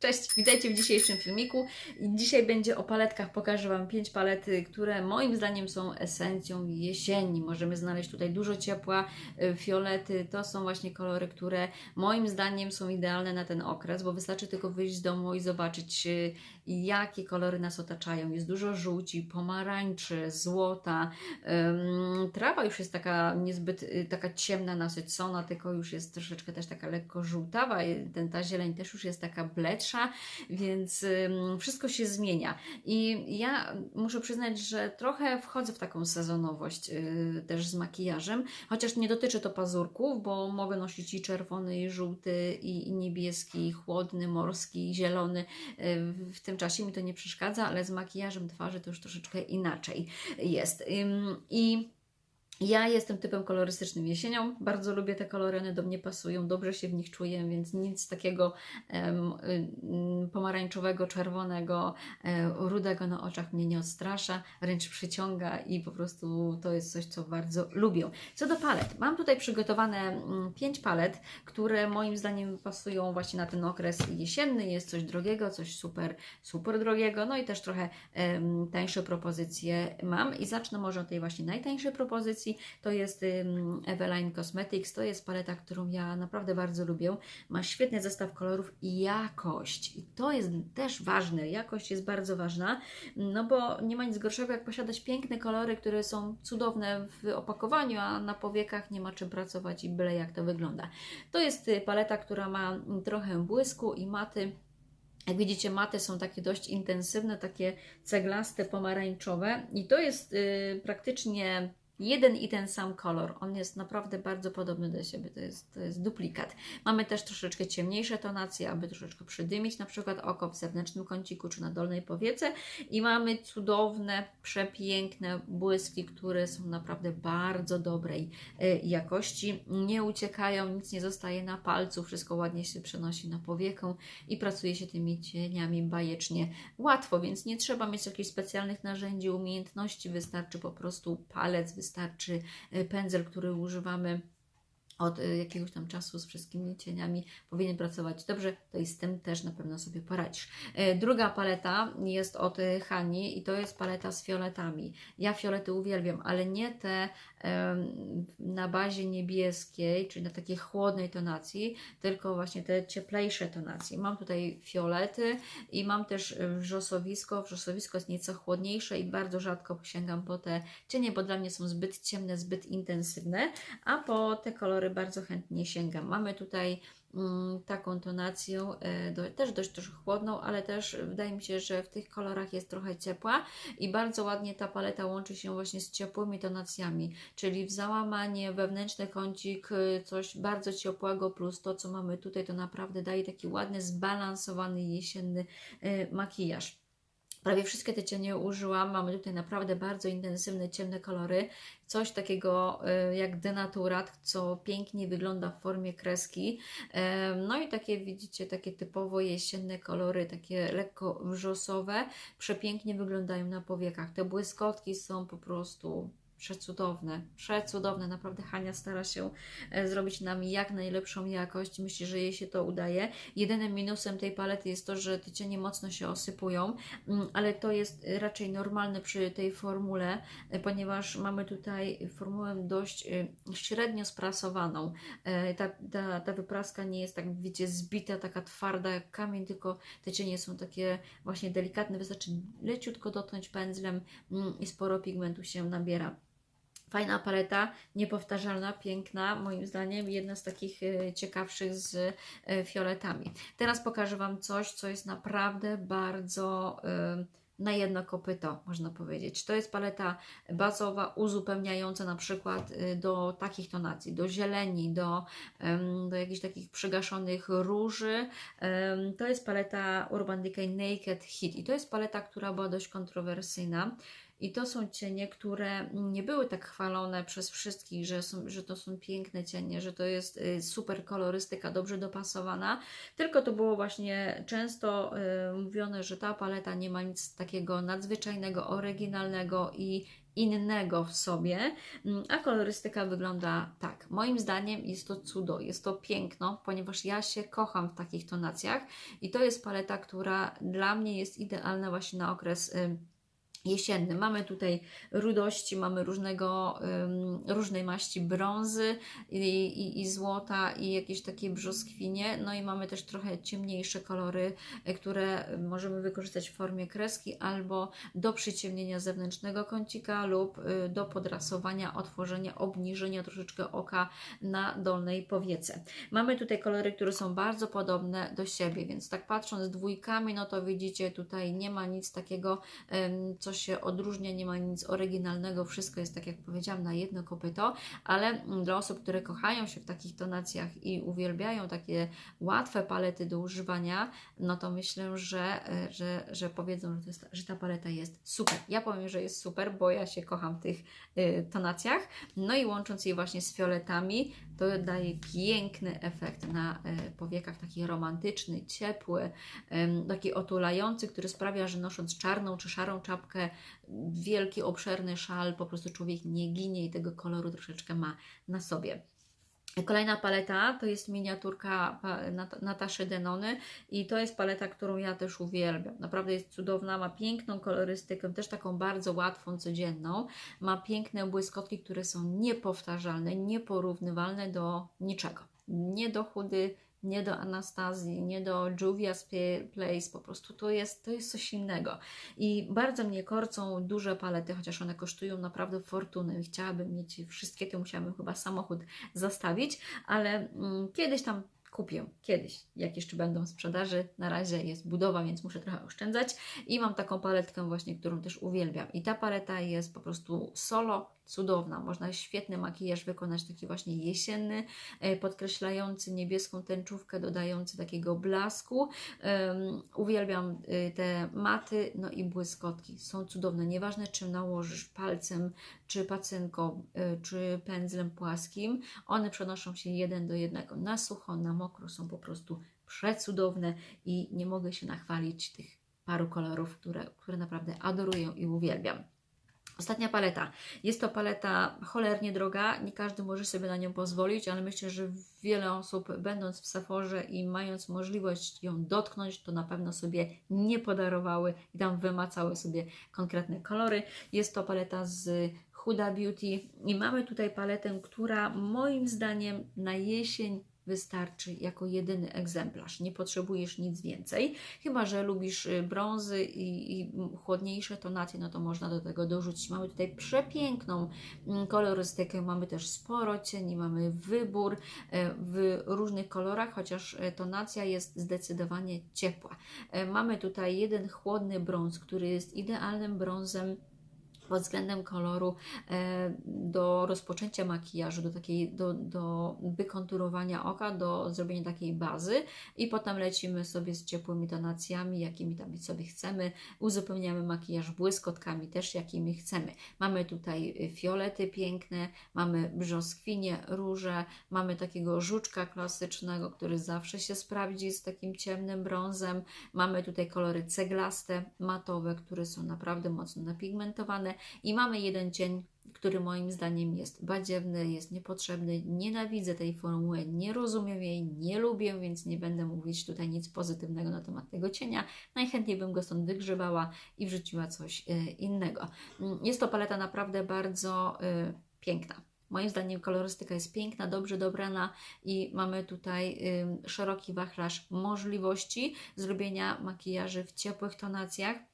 Cześć, witajcie w dzisiejszym filmiku. Dzisiaj będzie o paletkach. Pokażę Wam pięć palet, y, które moim zdaniem są esencją jesieni. Możemy znaleźć tutaj dużo ciepła, y, fiolety. To są właśnie kolory, które moim zdaniem są idealne na ten okres, bo wystarczy tylko wyjść z domu i zobaczyć, y, jakie kolory nas otaczają. Jest dużo żółci, pomarańczy, złota. Trawa już jest taka niezbyt taka ciemna, nasycona, tylko już jest troszeczkę też taka lekko żółtawa. Ta zieleń też już jest taka bledsza, więc wszystko się zmienia. I ja muszę przyznać, że trochę wchodzę w taką sezonowość y, też z makijażem, chociaż nie dotyczy to pazurków, bo mogę nosić i czerwony, i żółty, i, niebieski, i chłodny, morski, i zielony. Y, w tym czasie mi to nie przeszkadza, ale z makijażem twarzy to już troszeczkę inaczej jest. I ja jestem typem kolorystycznym jesienią. Bardzo lubię te kolory, one do mnie pasują, dobrze się w nich czuję, więc nic takiego y, pomarańczowego, czerwonego, e, rudego na oczach mnie nie odstrasza, wręcz przyciąga i po prostu to jest coś, co bardzo lubię. Co do palet, mam tutaj przygotowane mm, pięć palet, które moim zdaniem pasują właśnie na ten okres jesienny. Jest coś drogiego, coś super, super drogiego, no i też trochę em, tańsze propozycje mam i zacznę może od tej właśnie najtańszej propozycji. To jest Eveline Cosmetics. To jest paleta, którą ja naprawdę bardzo lubię. Ma świetny zestaw kolorów i jakość. I to jest też ważne. Jakość jest bardzo ważna, no bo nie ma nic gorszego, jak posiadać piękne kolory, które są cudowne w opakowaniu, a na powiekach nie ma czym pracować i byle jak to wygląda. To jest y, paleta, która ma mm, trochę błysku i maty. Jak widzicie, maty są takie dość intensywne, takie ceglaste, pomarańczowe i to jest y, praktycznie jeden i ten sam kolor. On jest naprawdę bardzo podobny do siebie, to jest, to jest duplikat. Mamy też troszeczkę ciemniejsze tonacje, aby troszeczkę przydymić na przykład oko w zewnętrznym kąciku czy na dolnej powiece i mamy cudowne, przepiękne błyski, które są naprawdę bardzo dobrej y, jakości. Nie uciekają, nic nie zostaje na palcu, wszystko ładnie się przenosi na powiekę i pracuje się tymi cieniami bajecznie łatwo, więc nie trzeba mieć jakichś specjalnych narzędzi, umiejętności, wystarczy po prostu palec, wystarczy e, pędzel, który używamy od e, jakiegoś tam czasu z wszystkimi cieniami powinien pracować dobrze, to i z tym też na pewno sobie poradzisz. E, Druga paleta jest od e, Hani i to jest paleta z fioletami. Ja fiolety uwielbiam, ale nie te na bazie niebieskiej, czyli na takiej chłodnej tonacji, tylko właśnie te cieplejsze tonacje. Mam tutaj fiolety i mam też e, wrzosowisko. Wrzosowisko jest nieco chłodniejsze i bardzo rzadko sięgam po te cienie, bo dla mnie są zbyt ciemne, zbyt intensywne, a po te kolory bardzo chętnie sięgam. Mamy tutaj mm, taką tonację, e, do, też dość troszkę chłodną, ale też wydaje mi się, że w tych kolorach jest trochę ciepła i bardzo ładnie ta paleta łączy się właśnie z ciepłymi tonacjami, czyli w załamanie, wewnętrzny kącik, y, coś bardzo ciepłego plus to, co mamy tutaj, to naprawdę daje taki ładny, zbalansowany jesienny y, makijaż. Prawie wszystkie te cienie użyłam. Mamy tutaj naprawdę bardzo intensywne, ciemne kolory. Coś takiego y, jak denaturat, co pięknie wygląda w formie kreski. No i takie widzicie, takie typowo jesienne kolory, takie lekko wrzosowe, przepięknie wyglądają na powiekach. Te błyskotki są po prostu przecudowne, przecudowne. Naprawdę Hania stara się e, zrobić nam jak najlepszą jakość. Myślę, że jej się to udaje. Jedynym minusem tej palety jest to, że te cienie mocno się osypują, mm, ale to jest raczej normalne przy tej formule, e, ponieważ mamy tutaj formułę dość e, średnio sprasowaną. Ta, ta, ta wypraska nie jest tak, wiecie, zbita, taka twarda jak kamień, tylko te cienie są takie właśnie delikatne. Wystarczy leciutko dotknąć pędzlem mm, i sporo pigmentu się nabiera. Fajna paleta, niepowtarzalna, piękna, moim zdaniem, jedna z takich e, ciekawszych z e, fioletami. Teraz pokażę Wam coś, co jest naprawdę bardzo e, na jedno kopyto, można powiedzieć. To jest paleta bazowa, uzupełniająca na przykład do takich tonacji, do zieleni, do, do jakichś takich przygaszonych róży. To jest paleta Urban Decay Naked Heat i to jest paleta, która była dość kontrowersyjna. I to są cienie, które nie były tak chwalone przez wszystkich, że, są, że to są piękne cienie, że to jest y, super kolorystyka, dobrze dopasowana. Tylko to było właśnie często y, mówione, że ta paleta nie ma nic takiego nadzwyczajnego, oryginalnego i innego w sobie, Mm, a kolorystyka wygląda tak. Moim zdaniem jest to cudo, jest to piękno, ponieważ ja się kocham w takich tonacjach i to jest paleta, która dla mnie jest idealna właśnie na okres y, jesienny. Mamy tutaj rudości, mamy różnego, różnej maści brązy i, i, i złota i jakieś takie brzoskwinie, no i mamy też trochę ciemniejsze kolory, y, które możemy wykorzystać w formie kreski albo do przyciemnienia zewnętrznego kącika lub y, do podrasowania, otworzenia, obniżenia troszeczkę oka na dolnej powiece. Mamy tutaj kolory, które są bardzo podobne do siebie, więc tak patrząc dwójkami, no to widzicie tutaj nie ma nic takiego, ym, co się odróżnia, nie ma nic oryginalnego, wszystko jest tak jak powiedziałam na jedno kopyto, ale dla osób, które kochają się w takich tonacjach i uwielbiają takie łatwe palety do używania, no to myślę, że, e, że, że powiedzą, że, jest, że ta paleta jest super. Ja powiem, że jest super, bo ja się kocham w tych y, tonacjach, no i łącząc je właśnie z fioletami, to daje piękny efekt na y, powiekach, taki romantyczny, ciepły, y, taki otulający, który sprawia, że nosząc czarną czy szarą czapkę, wielki, obszerny szal, po prostu człowiek nie ginie i tego koloru troszeczkę ma na sobie. Kolejna paleta to jest miniaturka Nataszy Denony i to jest paleta, którą ja też uwielbiam. Naprawdę jest cudowna, ma piękną kolorystykę, też taką bardzo łatwą, codzienną. Ma piękne błyskotki, które są niepowtarzalne, nieporównywalne do niczego. Nie do chudy, nie do Anastazji, nie do Juvia's Place, po prostu to jest, to jest coś innego. I bardzo mnie korcą duże palety, chociaż one kosztują naprawdę fortuny. Chciałabym mieć wszystkie, to musiałabym chyba samochód zastawić, ale mm, kiedyś tam kupię kiedyś, jak jeszcze będą w sprzedaży. Na razie jest budowa, więc muszę trochę oszczędzać. I mam taką paletkę właśnie, którą też uwielbiam. I ta paleta jest po prostu solo, cudowna. Można świetny makijaż wykonać, taki właśnie jesienny, e, podkreślający niebieską tęczówkę, dodający takiego blasku. Um, uwielbiam e, te maty, no i błyskotki. Są cudowne. Nieważne, czy nałożysz palcem, czy pacynką, e, czy pędzlem płaskim, one przenoszą się jeden do jednego. Na sucho, na mokro są po prostu przecudowne i nie mogę się nachwalić tych paru kolorów, które, które naprawdę adoruję i uwielbiam. Ostatnia paleta. Jest to paleta cholernie droga, nie każdy może sobie na nią pozwolić, ale myślę, że wiele osób, będąc w Sephorze i mając możliwość ją dotknąć, to na pewno sobie nie podarowały i tam wymacały sobie konkretne kolory. Jest to paleta z Huda Beauty i mamy tutaj paletę, która moim zdaniem na jesień wystarczy jako jedyny egzemplarz. Nie potrzebujesz nic więcej. Chyba, że lubisz y, brązy i, i chłodniejsze tonacje, no to można do tego dorzucić. Mamy tutaj przepiękną mm, kolorystykę, mamy też sporo cieni, mamy wybór e, w różnych kolorach, chociaż e, tonacja jest zdecydowanie ciepła. E, mamy tutaj jeden chłodny brąz, który jest idealnym brązem pod względem koloru e, do rozpoczęcia makijażu, do takiej, do, do wykonturowania oka, do zrobienia takiej bazy i potem lecimy sobie z ciepłymi tonacjami, jakimi tam sobie chcemy, uzupełniamy makijaż błyskotkami też, jakimi chcemy. Mamy tutaj fiolety piękne, mamy brzoskwinie, róże, mamy takiego żuczka klasycznego, który zawsze się sprawdzi z takim ciemnym brązem, mamy tutaj kolory ceglaste, matowe, które są naprawdę mocno napigmentowane i mamy jeden cień, który moim zdaniem jest badziewny, jest niepotrzebny. Nienawidzę tej formuły, nie rozumiem jej, nie lubię, więc nie będę mówić tutaj nic pozytywnego na temat tego cienia. Najchętniej bym go stąd wygrzebała i wrzuciła coś y, innego. Mm, jest to paleta naprawdę bardzo y, piękna. Moim zdaniem kolorystyka jest piękna, dobrze dobrana i mamy tutaj y, szeroki wachlarz możliwości zrobienia makijaży w ciepłych tonacjach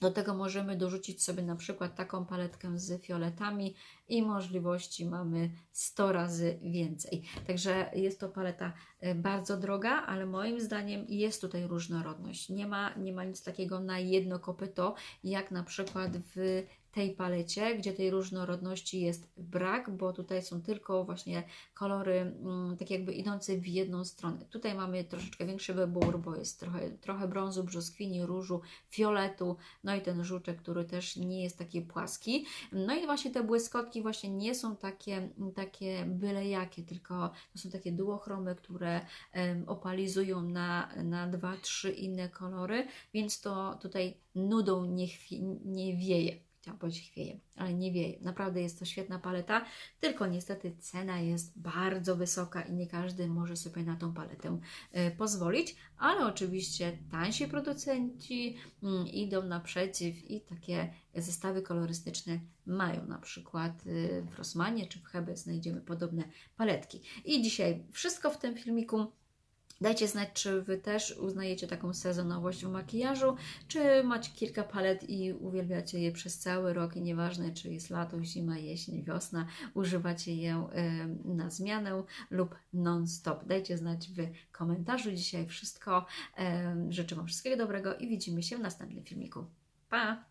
do tego możemy dorzucić sobie na przykład taką paletkę z fioletami i możliwości mamy 100 razy więcej. Także jest to paleta e, bardzo droga, ale moim zdaniem jest tutaj różnorodność. Nie ma, nie ma nic takiego na jedno kopyto, jak na przykład w tej palecie, gdzie tej różnorodności jest brak, bo tutaj są tylko właśnie kolory mm, tak jakby idące w jedną stronę. Tutaj mamy troszeczkę większy wybór, bo jest trochę, trochę brązu, brzoskwini, różu, fioletu, no i ten żuczek, który też nie jest taki płaski. No i właśnie te błyskotki właśnie nie są takie, takie byle jakie, tylko to są takie duochromy, które opalizują na, na dwa, trzy inne kolory, więc to tutaj nudą nie, nie wieje chciałam powiedzieć chwieje, ale nie wieje. Naprawdę jest to świetna paleta, tylko niestety cena jest bardzo wysoka i nie każdy może sobie na tą paletę e, pozwolić, ale oczywiście tańsi producenci mm, idą naprzeciw i takie zestawy kolorystyczne mają. Na przykład y, w Rossmanie czy w Hebe znajdziemy podobne paletki. I dzisiaj wszystko w tym filmiku. Dajcie znać, czy Wy też uznajecie taką sezonowość w makijażu, czy macie kilka palet i uwielbiacie je przez cały rok i nieważne, czy jest lato, zima, jesień, wiosna, używacie je na zmianę lub non-stop. Dajcie znać w komentarzu. Dzisiaj wszystko. Życzę Wam wszystkiego dobrego i widzimy się w następnym filmiku. Pa!